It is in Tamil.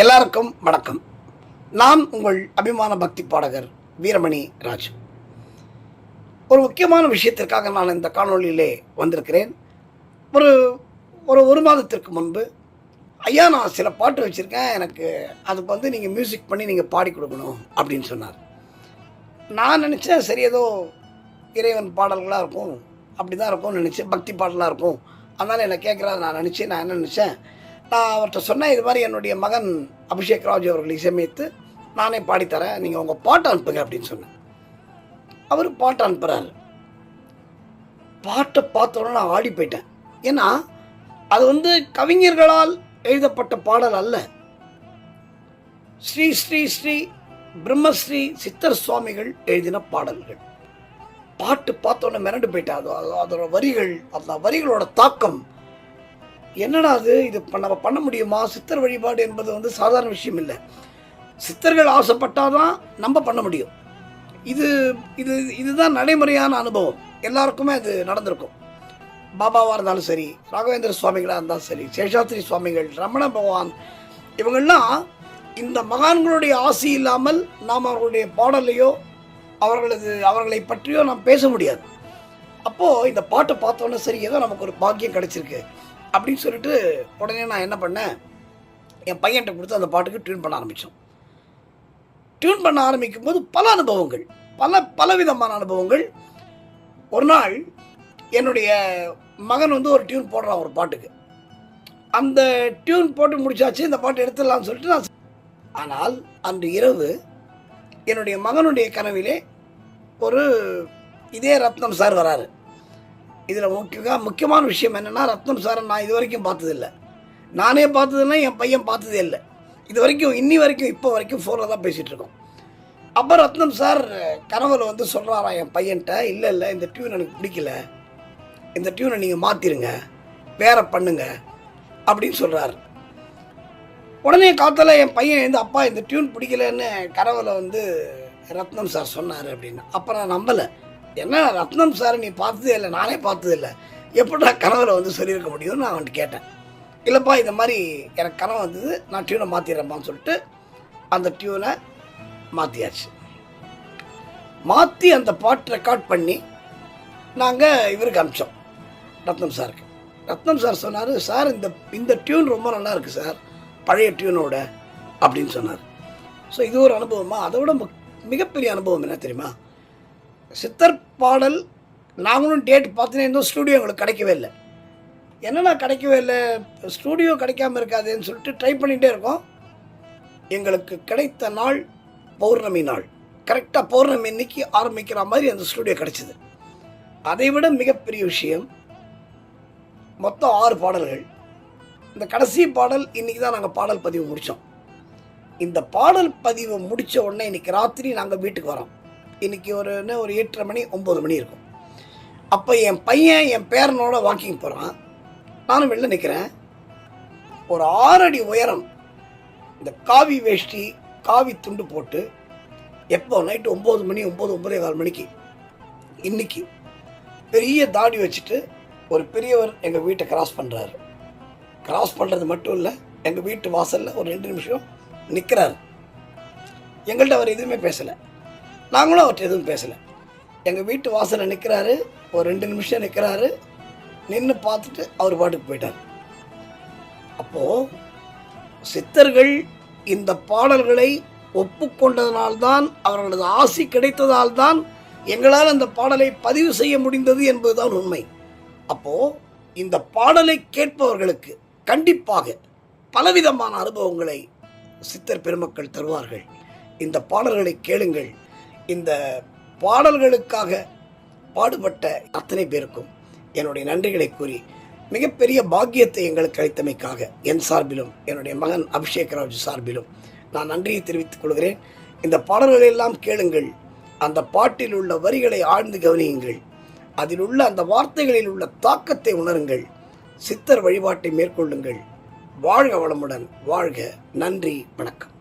எல்லாருக்கும் வணக்கம். நான் உங்கள் அபிமான பக்தி பாடகர் வீரமணி ராஜ். ஒரு முக்கியமான விஷயத்திற்காக நான் இந்த காணொலியிலே வந்திருக்கிறேன். ஒரு ஒரு ஒரு மாதத்திற்கு முன்பு ஐயா நான் சில பாட்டு வச்சுருக்கேன். எனக்கு அதுக்கு வந்து நீங்கள் மியூசிக் பண்ணி நீங்கள் பாடி கொடுக்கணும் அப்படின்னு சொன்னார். நான் நினச்சேன் சரி ஏதோ இறைவன் பாடல்களாக இருக்கும். அப்படி தான் இருக்கும்னு நினச்சேன். பக்தி பாடலாக இருக்கும். அதனால் என்னை கேட்குறாரு. நான் நினச்சி நான் என்ன நினச்சேன்? நான் அவர்கிட்ட சொன்னேன் இது மாதிரி என்னுடைய மகன் அபிஷேக் ராஜ் அவர்கள் இசையமைத்து நானே பாடித்தரேன் நீங்கள் உங்கள் பாட்டை அனுப்புங்க அப்படின்னு சொன்னேன். அவர் பாட்டை அனுப்புகிறாரு பாட்டை பார்த்தோன்னே நான் ஆடி போயிட்டேன். ஏன்னா அது வந்து கவிஞர்களால் எழுதப்பட்ட பாடல் அல்ல. ஸ்ரீ ஸ்ரீ ஸ்ரீ பிரம்மஸ்ரீ சித்தர் சுவாமிகள் எழுதின பாடல்கள். பாட்டு பார்த்தோன்னே மிரண்டு போயிட்டேன். அது அது- அதோட வரிகள் அந்த வரிகளோட தாக்கம் என்னடா அது? இது நம்ம பண்ண முடியுமா? சித்தர் வழிபாடு என்பது வந்து சாதாரண விஷயம் இல்லை. சித்தர்கள் ஆசைப்பட்டால் தான் நம்ம பண்ண முடியும். இது இது இதுதான் நடைமுறையான அனுபவம். எல்லாருக்குமே அது நடந்திருக்கும். பாபாவாக இருந்தாலும் சரி ராகவேந்திர சுவாமிகளாக இருந்தாலும் சரி சேஷாத்ரி சுவாமிகள் ரமண பகவான் இவங்கள்லாம் இந்த மகான்களுடைய ஆசி இல்லாமல் நாம் அவர்களுடைய பாடலையோ அவர்களது அவர்களை பற்றியோ நாம் பேச முடியாது. அப்போது இந்த பாட்டை பார்த்தோன்னே சரி ஏதோ நமக்கு ஒரு பாக்கியம் கிடச்சிருக்கு. அப்படின்னு சொல்லிட்டு உடனே நான் என்ன பண்ணேன்? என் பையன்கிட்ட கொடுத்து அந்த பாட்டுக்கு டியூன் பண்ண ஆரம்பித்தோம் டியூன் பண்ண ஆரம்பிக்கும் போது பல அனுபவங்கள் பல பலவிதமான அனுபவங்கள். ஒரு நாள் என்னுடைய மகன் வந்து ஒரு டியூன் போடுறான் ஒரு பாட்டுக்கு. அந்த டியூன் போட்டு முடிச்சாச்சு இந்த பாட்டு எடுத்துடலாம்னு சொல்லிட்டு நான் ஆனால் அன்று இரவு என்னுடைய மகனுடைய கனவிலே ஒரு இதே ரத்னம் சார் வராரு. இதில் முக்கிய முக்கியமான விஷயம் என்னென்னா ரத்னம் சாரை நான் இது வரைக்கும் பார்த்ததில்ல. நானே பார்த்ததில்லை என் பையன் பார்த்ததே இல்லை. இது வரைக்கும் இன்னி வரைக்கும் இப்போ வரைக்கும் ஃபோனில் தான் பேசிகிட்டு இருக்கோம் அப்போ ரத்னம் சார் கனவில் வந்து சொல்கிறாராம் என் பையன்கிட்ட இல்லை இல்லை இந்த டியூன் எனக்கு பிடிக்கல. இந்த டியூனை நீங்கள் மாற்றிடுங்க வேற பண்ணுங்க. அப்படின்னு சொல்கிறாரு உடனே காத்தால என் பையன் வந்து அப்பா இந்த டியூன் பிடிக்கலன்னு கனவில் வந்து ரத்னம் சார் சொன்னார் அப்படின்னு. அப்போ நான் நம்பலை. என்ன ரத்னம் சார் நீ பார்த்ததே இல்லை நானே பார்த்தது இல்லை. எப்படா கனவில் வந்து சொல்லியிருக்க முடியும்னு நான் அவன்கிட்ட கேட்டேன். இல்லைப்பா இந்த மாதிரி எனக்கு கனவு வந்தது நான் டியூனை மாற்றிடுறேன்ப்பான்னு சொல்லிட்டு அந்த டியூனை மாற்றியாச்சு மாற்றி அந்த பாட்டு ரெக்கார்ட் பண்ணி நாங்கள் இவருக்கு அனுப்பிச்சோம் ரத்னம் சாருக்கு. ரத்னம் சார் சொன்னார் சார் இந்த இந்த டியூன் ரொம்ப நல்லா இருக்குது சார் பழைய டியூனோட அப்படின்னு சொன்னார். ஸோ இது ஒரு அனுபவமா? அதை விட மிகப்பெரிய அனுபவம் என்ன தெரியுமா? சித்தர் பாடல் நாங்களும் டேட் பார்த்துனே இருந்தோம் ஸ்டூடியோ எங்களுக்கு கிடைக்கவே இல்லை. என்னென்னா கிடைக்கவே இல்லை? ஸ்டூடியோ கிடைக்காம இருக்காதேன்னு சொல்லிட்டு ட்ரை பண்ணிகிட்டே இருக்கோம். எங்களுக்கு கிடைத்த நாள் பௌர்ணமி நாள். கரெக்டாக பௌர்ணமி இன்னைக்கு ஆரம்பிக்கிற மாதிரி அந்த ஸ்டூடியோ கிடைச்சிது. அதை விட மிகப்பெரிய விஷயம் மொத்தம் ஆறு பாடல்கள். இந்த கடைசி பாடல் இன்றைக்கி தான் நாங்கள் பாடல் பதிவு முடித்தோம் இந்த பாடல் பதிவை முடித்த உடனே இன்றைக்கி ராத்திரி நாங்கள் வீட்டுக்கு வரோம். இன்றைக்கி ஒரு என்ன ஒரு எட்டரை மணி ஒம்பது மணி இருக்கும். அப்போ என் பையன் என் பேரனோட வாக்கிங் போகிறான் நானும் வெளில நிற்கிறேன் ஒரு ஆறடி உயரம் இந்த காவி வேஷ்டி காவி துண்டு போட்டு எப்போ நைட்டு ஒம்பது மணி ஒம்பது ஒம்பதே கால் மணிக்கு இன்னைக்கு பெரிய தாடி வச்சுட்டு ஒரு பெரியவர் எங்கள் வீட்டை கிராஸ் பண்ணுறாரு கிராஸ் பண்ணுறது மட்டும் இல்லை எங்கள் வீட்டு வாசலில் ஒரு ரெண்டு நிமிஷம் நிற்கிறாரு எங்கள்கிட்ட அவர் எதுவுமே பேசலை. நாங்களும் அவர்கிட்ட எதுவும் பேசலை. எங்கள் வீட்டு வாசலில் நிற்கிறாரு ஒரு ரெண்டு நிமிஷம் நிற்கிறாரு நின்று பார்த்துட்டு அவர் பாட்டுக்கு போயிட்டார். அப்போது சித்தர்கள் இந்த பாடல்களை ஒப்புக்கொண்டதனால்தான் அவர்களது ஆசி கிடைத்ததால்தான் எங்களால் அந்த பாடலை பதிவு செய்ய முடிந்தது என்பதுதான் உண்மை. அப்போ இந்த பாடலை கேட்பவர்களுக்கு கண்டிப்பாக பலவிதமான அனுபவங்களை சித்தர் பெருமக்கள் தருவார்கள். இந்த பாடல்களை கேளுங்கள். இந்த பாடல்களுக்காக பாடுபட்ட அத்தனை பேருக்கும் என்னுடைய நன்றிகளை கூறி மிகப்பெரிய பாக்கியத்தை எங்களுக்கு அளித்தமைக்காக என் சார்பிலும் என்னுடைய மகன் அபிஷேக் ராஜ் சார்பிலும் நான் நன்றியை தெரிவித்துக் கொள்கிறேன். இந்த பாடல்களை எல்லாம் கேளுங்கள். அந்த பாட்டில் உள்ள வரிகளை ஆழ்ந்து கவனியுங்கள். அதில் உள்ள அந்த வார்த்தைகளில் உள்ள தாக்கத்தை உணருங்கள். சித்தர் வழிபாட்டை மேற்கொள்ளுங்கள். வாழ்க வளமுடன். வாழ்க. நன்றி. வணக்கம்.